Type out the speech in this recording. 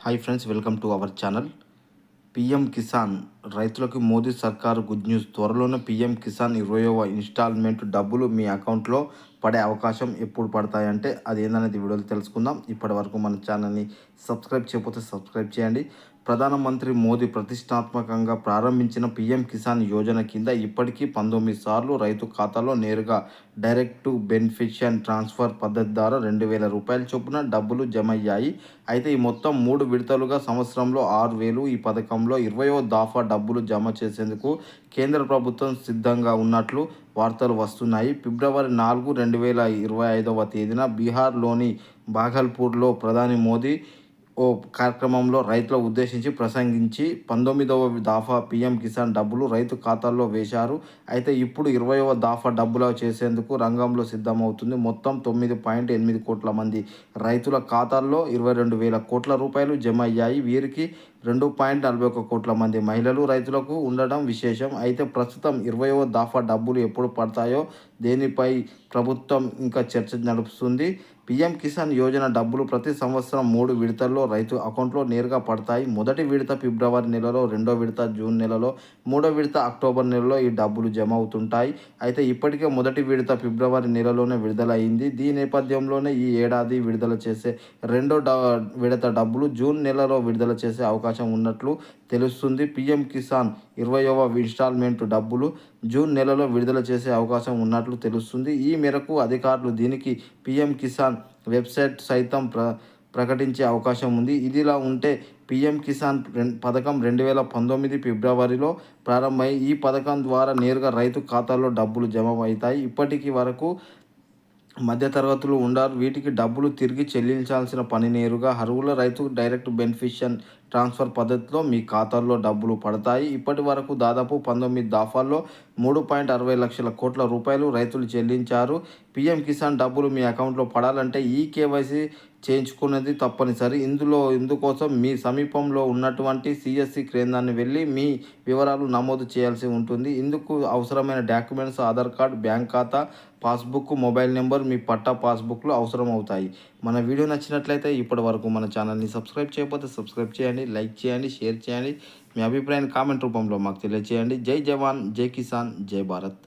Hi friends welcome to our channel PM Kisan రైతులకు మోదీ సర్కారు good news త్వరలోనే PM Kisan ఇరవయవ ఇన్స్టాల్మెంట్ డబ్బులు మీ అకౌంట్లో పడే అవకాశం ఎప్పుడు పడతాయంటే అది ఏందనేది వీడియోలో తెలుసుకుందాం. ఇప్పటి వరకు మన ఛానల్ని సబ్స్క్రైబ్ చేయకపోతే సబ్స్క్రైబ్ చేయండి. ప్రధానమంత్రి మోదీ ప్రతిష్టాత్మకంగా ప్రారంభించిన పీఎం కిసాన్ యోజన కింద ఇప్పటికీ పంతొమ్మిది సార్లు రైతు ఖాతాలో నేరుగా డైరెక్ట్ బెనిఫిషియన్ ట్రాన్స్ఫర్ పద్ధతి ద్వారా రెండు వేల రూపాయల చొప్పున డబ్బులు జమ అయ్యాయి అయితే ఈ మొత్తం మూడు విడతలుగా సంవత్సరంలో ఆరు వేలు ఈ పథకంలో ఇరవయో దాఫా డబ్బులు జమ చేసేందుకు కేంద్ర ప్రభుత్వం సిద్ధంగా ఉన్నట్లు వార్తలు వస్తున్నాయి. ఫిబ్రవరి నాలుగు రెండు వేల ఇరవై ఐదవ తేదీన బీహార్లోని బాగల్పూర్లో ప్రధాని మోదీ ఓ కార్యక్రమంలో రైతుల ఉద్దేశించి ప్రసంగించి పంతొమ్మిదవ దాఫా పీఎం కిసాన్ డబ్బులు రైతు ఖాతాల్లో వేశారు. అయితే ఇప్పుడు ఇరవయవ దాఫా డబ్బులు చేసేందుకు రంగంలో సిద్ధమవుతుంది. మొత్తం తొమ్మిది పాయింట్ ఎనిమిది కోట్ల మంది రైతుల ఖాతాల్లో ఇరవై రెండు వేల కోట్ల రూపాయలు జమ అయ్యాయి. వీరికి రెండు పాయింట్ నలభై ఒక కోట్ల మంది మహిళలు రైతులకు ఉండడం విశేషం. అయితే ప్రస్తుతం ఇరవయవ దాఫా డబ్బులు ఎప్పుడు పడతాయో దేనిపై ప్రభుత్వం ఇంకా చర్చ నడుపుతుంది. పీఎం కిసాన్ యోజన డబ్బులు ప్రతి సంవత్సరం మూడు విడతల్లో రైతు అకౌంట్లో నేరుగా పడతాయి. మొదటి విడత ఫిబ్రవరి నెలలో రెండో విడత జూన్ నెలలో మూడో విడత అక్టోబర్ నెలలో ఈ డబ్బులు జమ అవుతుంటాయి. అయితే ఇప్పటికే మొదటి విడత ఫిబ్రవరి నెలలోనే విడుదలైంది. దీని నేపథ్యంలోనే ఈ ఏడాది విడుదల చేసే రెండో విడత డబ్బులు జూన్ నెలలో విడుదల చేసే అవకాశం అవకాశం ఉన్నట్లు తెలుస్తుంది. పీఎం కిసాన్ ఇరవయవ ఇన్స్టాల్మెంట్ డబ్బులు జూన్ నెలలో విడుదల చేసే అవకాశం ఉన్నట్లు తెలుస్తుంది. ఈ మేరకు అధికారులు దీనికి పీఎం కిసాన్ వెబ్సైట్ సైతం ప్ర ప్రకటించే అవకాశం ఉంది. ఇదిలా ఉంటే పీఎం కిసాన్ పథకం రెండు వేల పంతొమ్మిది ఫిబ్రవరిలో ప్రారంభమై ఈ పథకం ద్వారా నేరుగా రైతు ఖాతాలో డబ్బులు జమ అవుతాయి ఇప్పటికి వరకు మధ్యతరగతులు ఉండారు. వీటికి డబ్బులు తిరిగి చెల్లించాల్సిన పని నేరుగా అరువుల రైతు డైరెక్ట్ బెనిఫిషన్ ట్రాన్స్ఫర్ పద్ధతిలో మీ ఖాతాల్లో డబ్బులు పడతాయి. ఇప్పటి వరకు దాదాపు పంతొమ్మిది దాఫాల్లో మూడు పాయింట్ అరవై లక్షల కోట్ల రూపాయలు రైతులు చెల్లించారు. పీఎం కిసాన్ డబ్బులు మీ అకౌంట్లో పడాలంటే ఈ కేవైసీ చేయించుకున్నది తప్పనిసరి. ఇందులో ఇందుకోసం మీ సమీపంలో ఉన్నటువంటి సిఎస్సి కేంద్రాన్ని వెళ్ళి మీ వివరాలు నమోదు చేయాల్సి ఉంటుంది. ఇందుకు అవసరమైన డాక్యుమెంట్స్ ఆధార్ కార్డ్ బ్యాంక్ ఖాతా పాస్బుక్ మొబైల్ నెంబర్ మీ పట్టా పాస్బుక్లు అవసరం అవుతాయి మన వీడియో నచ్చినట్లయితే ఇప్పటి వరకు మన ఛానల్ని సబ్స్క్రైబ్ చేయకపోతే సబ్స్క్రైబ్ చేయండి లైక్ చేయండి షేర్ చేయండి. మీ అభిప్రాయాన్ని కామెంట్ రూపంలో మాకు తెలియజేయండి జై జవాన్ జై కిసాన్ జై భారత్.